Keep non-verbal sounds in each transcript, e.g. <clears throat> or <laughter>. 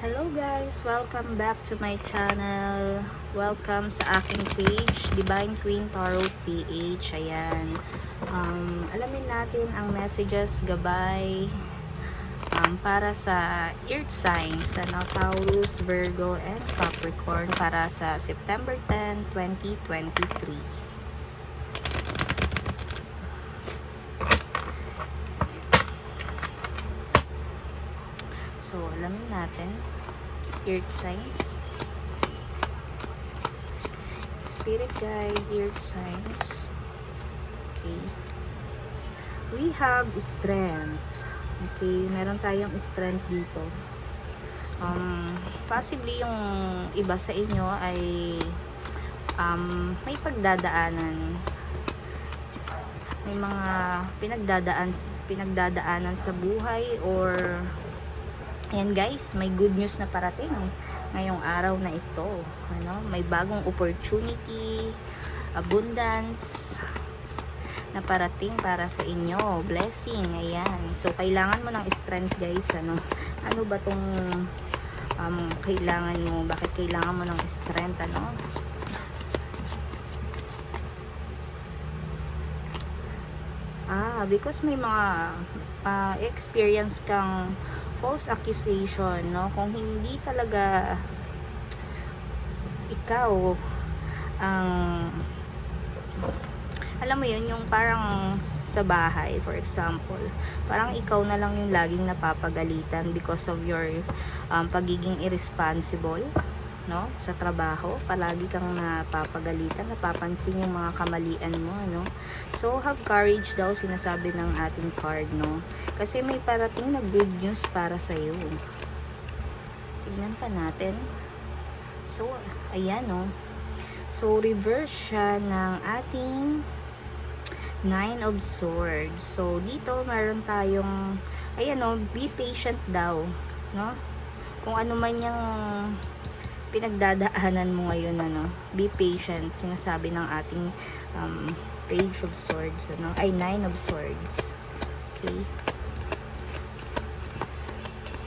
Hello guys! Welcome back to my channel. Welcome sa aking page, Divine Queen Tarot PH. Ayan. Um, alamin natin ang messages gabay um, para sa earth signs ano, Taurus, Virgo, and Capricorn para sa September 10, 2023. So, alamin natin. Earth signs. Spirit guide, earth signs. Okay. We have strength. Okay, meron tayong strength dito. Um, possibly yung iba sa inyo ay um, may pagdadaanan may mga pinagdadaan pinagdadaanan sa buhay or Ayan guys, may good news na parating ngayong araw na ito. Ano, may bagong opportunity, abundance na parating para sa inyo. Blessing, ayan. So, kailangan mo ng strength guys. Ano, ano ba tong um, kailangan mo? Bakit kailangan mo ng strength? Ano? Ah, because may mga ah, experience kang false accusation, no? Kung hindi talaga ikaw ang alam mo yun, yung parang sa bahay, for example, parang ikaw na lang yung laging napapagalitan because of your um, pagiging irresponsible, no? Sa trabaho, palagi kang napapagalitan, napapansin yung mga kamalian mo, no? So, have courage daw, sinasabi ng ating card, no? Kasi may parating na good news para sa iyo. Tignan pa natin. So, ayan, no? So, reverse siya ng ating Nine of Swords. So, dito, meron tayong, ayan, no? Be patient daw, no? Kung ano man yung pinagdadaanan mo ngayon, ano? Be patient, sinasabi ng ating um, Page of Swords, ano? Ay, Nine of Swords. Okay.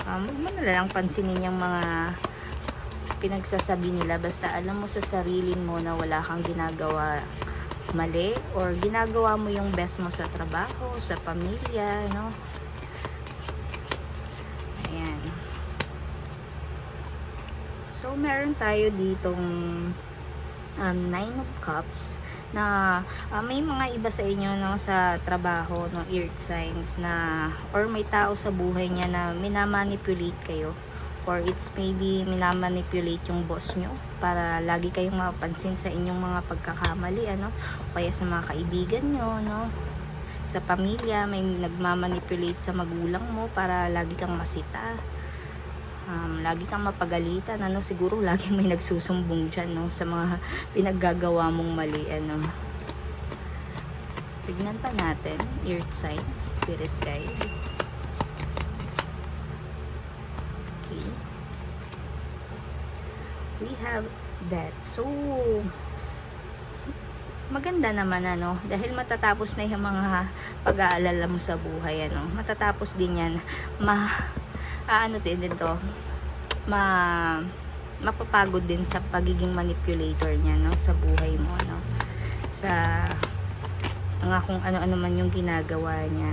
Um, mo na lang pansinin yung mga pinagsasabi nila. Basta alam mo sa sarili mo na wala kang ginagawa mali or ginagawa mo yung best mo sa trabaho, sa pamilya, no? Ayan. So, meron tayo ditong um, Nine of Cups na ah, may mga iba sa inyo no sa trabaho no earth signs na or may tao sa buhay niya na minamanipulate kayo. Or it's maybe minamanipulate yung boss nyo para lagi kayong mapansin sa inyong mga pagkakamali ano? Kaya sa mga kaibigan nyo no? Sa pamilya may nagmamanipulate sa magulang mo para lagi kang masita um, lagi kang mapagalitan ano siguro lagi may nagsusumbong dyan no sa mga pinaggagawa mong mali ano. Tignan pa natin earth signs spirit guide. Okay. We have that. So maganda naman ano dahil matatapos na yung mga pag-aalala mo sa buhay ano. Matatapos din yan. Ma ah, ano din din to ma mapapagod din sa pagiging manipulator niya no? Sa buhay mo no? Sa mga kung ano-ano man yung ginagawa niya.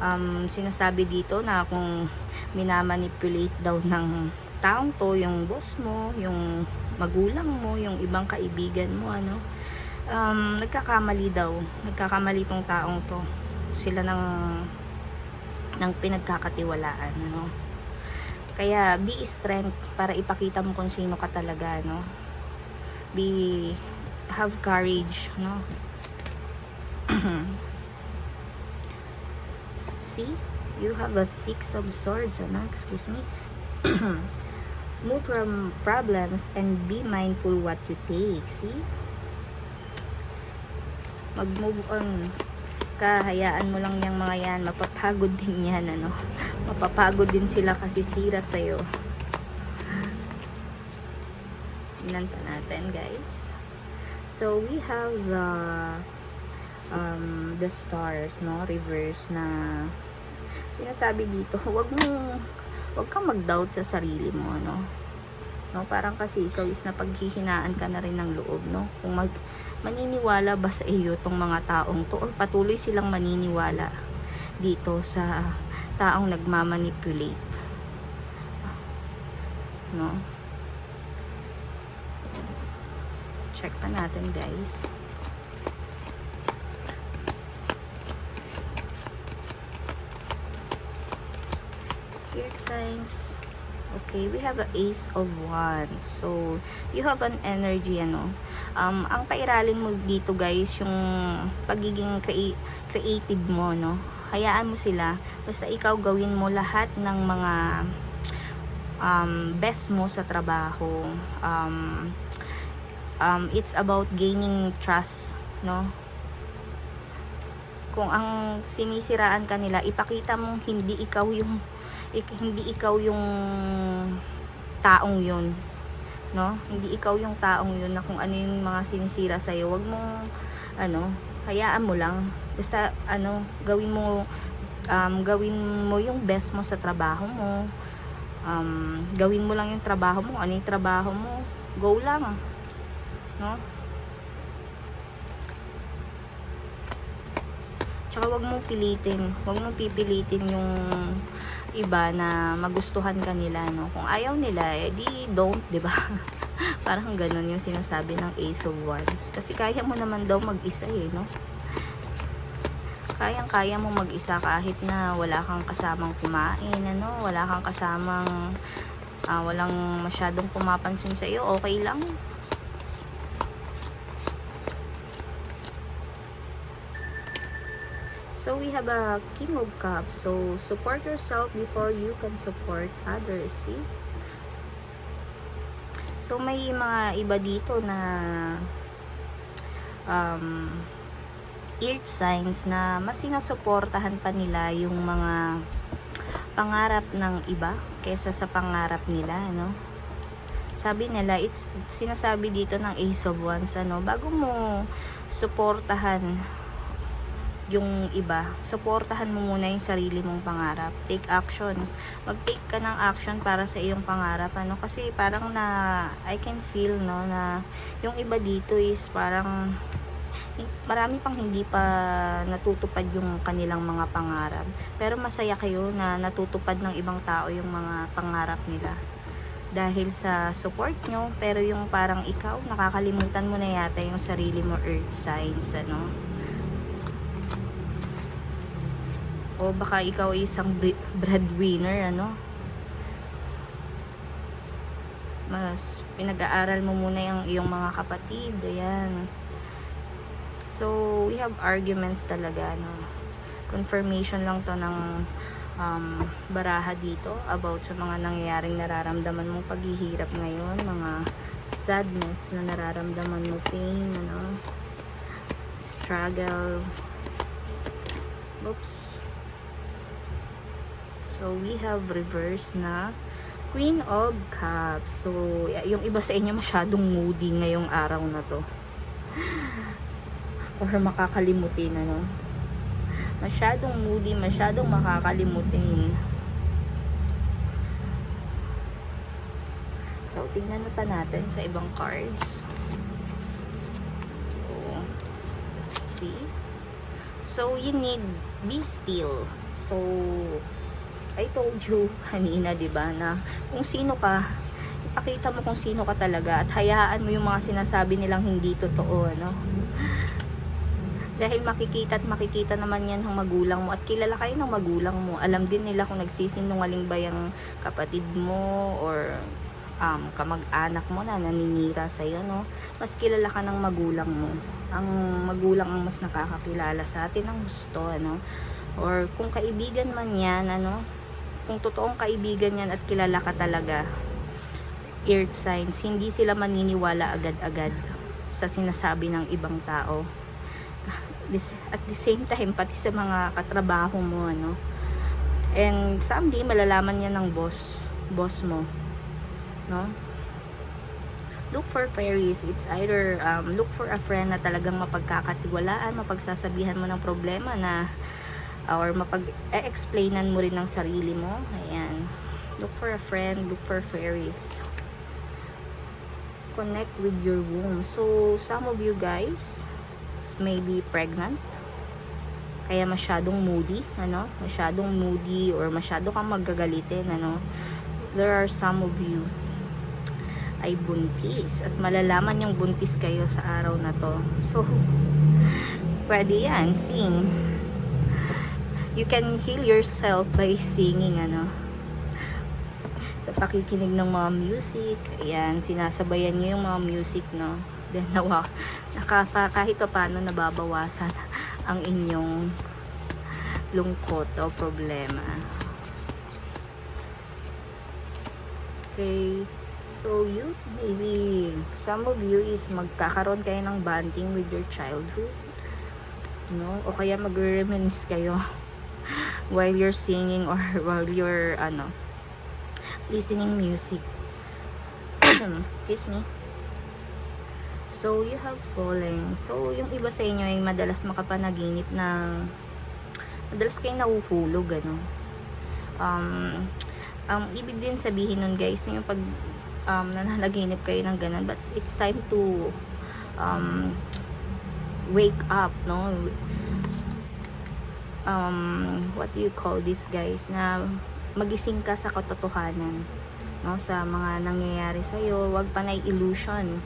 Um, sinasabi dito na kung minamanipulate daw ng taong to yung boss mo yung magulang mo yung ibang kaibigan mo ano? Um, nagkakamali daw. Nagkakamali tong taong to. Sila ng ng pinagkakatiwalaan ano? Kaya be strength para ipakita mo kung sino ka talaga no be have courage no <clears throat> see? You have a six of swords ano? Excuse me. <clears throat> Move from problems and be mindful what you take. See? Mag move on kahayaan mo lang yung mga yan. Mapapagod din yan ano? Mapapagod din sila kasi sira sa'yo. Tingnan pa natin guys. So we have the um, the stars no? Reverse na sinasabi dito. <laughs> Wag mo huwag kang mag-doubt sa sarili mo, no? No, parang kasi ikaw is napaghihinaan ka na rin ng loob, no? Kung mag maniniwala ba sa iyo tong mga taong to or patuloy silang maniniwala dito sa taong nagmamanipulate. No? Check pa natin, guys. Earth signs. Okay, we have a ace of wands. So, you have an energy, ano. Um, ang pairalin mo dito, guys, yung pagiging crea- creative mo, no. Hayaan mo sila. Basta ikaw gawin mo lahat ng mga um, best mo sa trabaho. Um, um, it's about gaining trust, no kung ang sinisiraan ka nila, ipakita mong hindi ikaw yung hindi ikaw yung taong yun. No? Hindi ikaw yung taong yun na kung ano yung mga sinisira sa iyo. Wag mong ano, hayaan mo lang. Basta ano, gawin mo um, gawin mo yung best mo sa trabaho mo. Um, gawin mo lang yung trabaho mo. Ano yung trabaho mo? Go lang. No? Tsaka wag mong pilitin, wag mong pipilitin yung iba na magustuhan ka nila, no? Kung ayaw nila, eh di don't, 'di ba? <laughs> Parang ganun yung sinasabi ng Ace of Wands. Kasi kaya mo naman daw mag-isa eh, no? Kayang-kaya mo mag-isa kahit na wala kang kasamang kumain, ano? Wala kang kasamang ah, walang masyadong pumapansin sa iyo, okay lang. So we have a King of Cups. So support yourself before you can support others. See? So may mga iba dito na um, earth signs na mas sinusuportahan pa nila yung mga pangarap ng iba kaysa sa pangarap nila, no? Sabi nila, it's sinasabi dito ng Ace of Wands, ano, bago mo suportahan yung iba, suportahan mo muna yung sarili mong pangarap. Take action. Mag-take ka ng action para sa iyong pangarap. Ano? Kasi parang na, I can feel, no, na yung iba dito is parang marami pang hindi pa natutupad yung kanilang mga pangarap. Pero masaya kayo na natutupad ng ibang tao yung mga pangarap nila. Dahil sa support nyo, pero yung parang ikaw, nakakalimutan mo na yata yung sarili mo earth signs, ano. O baka ikaw ay isang bre- breadwinner ano? Mas pinag-aaral mo muna yung iyong mga kapatid ayan. So we have arguments talaga no confirmation lang to ng um, baraha dito about sa mga nangyayaring nararamdaman mong paghihirap ngayon mga sadness na nararamdaman mo pain ano? Struggle. Oops So, we have reverse na Queen of Cups. So, yung iba sa inyo masyadong moody ngayong araw na to. <laughs> Or makakalimutin, ano? Masyadong moody, masyadong makakalimutin. So, tingnan na pa natin sa ibang cards. So, let's see. So, you need be still. So, I told you kanina, 'di ba, na kung sino ka, ipakita mo kung sino ka talaga at hayaan mo yung mga sinasabi nilang hindi totoo, ano? Dahil makikita at makikita naman yan ng magulang mo at kilala kayo ng magulang mo. Alam din nila kung nagsisinungaling ba yung kapatid mo or um, kamag-anak mo na naninira sa iyo, no? Mas kilala ka ng magulang mo. Ang magulang ang mas nakakakilala sa atin ng gusto, ano? Or kung kaibigan man yan, ano? Kung totoong kaibigan yan at kilala ka talaga, earth signs, hindi sila maniniwala agad-agad sa sinasabi ng ibang tao. At the same time, pati sa mga katrabaho mo, ano? And someday, malalaman yan ng boss, boss mo no? Look for fairies. It's either um, look for a friend na talagang mapagkakatiwalaan, mapagsasabihan mo ng problema na or mapag-explainan mo rin ng sarili mo. Ayan. Look for a friend, look for fairies. Connect with your womb. So, some of you guys may be pregnant. Kaya masyadong moody, ano? Masyadong moody or masyado kang magagalitin, ano? There are some of you ay buntis at malalaman yung buntis kayo sa araw na to. So, <laughs> pwede yan, sing. You can heal yourself by singing, ano? Sa pakikinig ng mga music, ayan, sinasabayan niyo yung mga music, no? Then, <laughs> nawa, naka, kahit pa paano nababawasan <laughs> ang inyong lungkot o problema. Okay. So, you, maybe, some of you is magkakaroon kayo ng bonding with your childhood. No? O kaya magre-reminisce kayo while you're singing or <laughs> while you're, ano, listening music. Kiss me. So, you have fallen. So, yung iba sa inyo ay madalas makapanaginip ng madalas kayo nahuhulog, ano. Um, ang ibig din sabihin nun guys, yung pag um, nananaginip kayo ng ganun, but it's time to um, wake up, no? Um, what do you call this guys? Na magising ka sa katotohanan, no? Sa mga nangyayari sa'yo, wag panay illusion,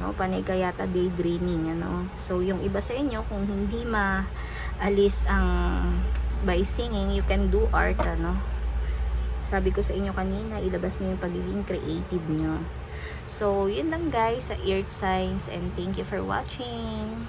no? Panay ka yata daydreaming, ano? So, yung iba sa inyo, kung hindi maalis ang by singing, you can do art, ano? Sabi ko sa inyo kanina, ilabas nyo yung pagiging creative nyo. So, yun lang guys sa earth signs and thank you for watching.